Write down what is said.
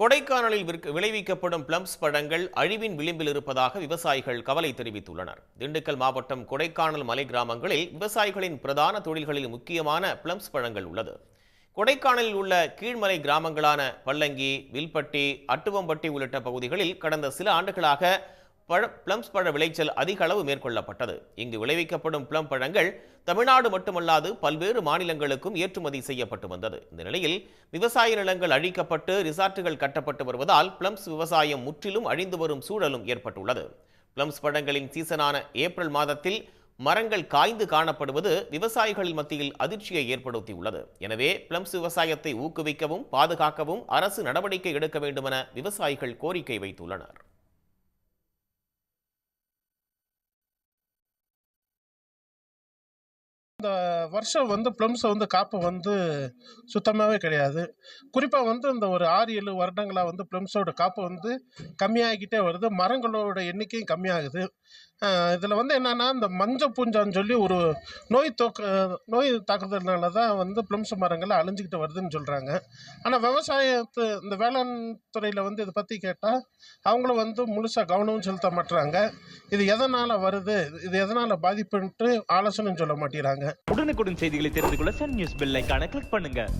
கொடைக்கானலில் விளைவிக்கப்படும் பிளம்ஸ் பழங்கள் அழிவின் விளிம்பில் இருப்பதாக விவசாயிகள் கவலை தெரிவித்துள்ளனர். திண்டுக்கல் மாவட்டம் கொடைக்கானல் மலை கிராமங்களில் விவசாயிகளின் பிரதான தொழில்களில் முக்கியமான பிளம்ஸ் பழங்கள் உள்ளது. கொடைக்கானலில் உள்ள கீழ்மலை கிராமங்களான பல்லங்கி வில்பட்டி அட்டுவம்பட்டி உள்ளிட்ட பகுதிகளில் கடந்த சில ஆண்டுகளாக பழ பிளம்ஸ் பழ விளைச்சல் அதிக அளவு மேற்கொள்ளப்பட்டது. இங்கு விளைவிக்கப்படும் பிளம் பழங்கள் தமிழ்நாடு மட்டுமல்லாது பல்வேறு மாநிலங்களுக்கும் ஏற்றுமதி செய்யப்பட்டு வந்தது. இந்த நிலையில் விவசாய நிலங்கள் அழிக்கப்பட்டு ரிசார்ட்டுகள் கட்டப்பட்டு வருவதால் பிளம்ஸ் விவசாயம் முற்றிலும் அழிந்து வரும் சூழலும் ஏற்பட்டுள்ளது. பிளம்ஸ் பழங்களின் சீசனான ஏப்ரல் மாதத்தில் மரங்கள் காய்ந்து காணப்படுவது விவசாயிகள் மத்தியில் அதிர்ச்சியை ஏற்படுத்தியுள்ளது. எனவே பிளம்ஸ் விவசாயத்தை ஊக்குவிக்கவும் பாதுகாக்கவும் அரசு நடவடிக்கை எடுக்க வேண்டுமென விவசாயிகள் கோரிக்கை வைத்துள்ளனர். இந்த வருஷம் வந்து ப்ளம்ஸை வந்து காப்பு வந்து சுத்தமாகவே கிடையாது. குறிப்பாக வந்து இந்த ஒரு ஆறு ஏழு வருடங்களாக வந்து ப்ளம்ஸோட காப்பு வந்து கம்மியாகிக்கிட்டே வருது. மரங்களோட எண்ணிக்கையும் கம்மியாகுது. இதில் வந்து என்னென்னா இந்த மஞ்சள் பூஞ்சான்னு சொல்லி ஒரு நோய் தோக்க நோய் தாக்குதல்னால தான் வந்து பிளம்ஸ் மரங்கள் அழிஞ்சிக்கிட்டு வருதுன்னு சொல்கிறாங்க ஆனால் விவசாயத்து இந்த வேளாண் துறையில் வந்து இதை பற்றி கேட்டால் அவங்களும் வந்து முழுசாக கவனமும் செலுத்த மாட்டுறாங்க இது எதனால் வருது? இது எதனால் பாதிப்புன்ட்டு ஆலோசனையும் சொல்ல மாட்டேறாங்க உடனுக்குடன் செய்திகளை தெரிந்து கொள்ள சன் நியூஸ் பெல் ஐகானை கிளிக் பண்ணுங்கள்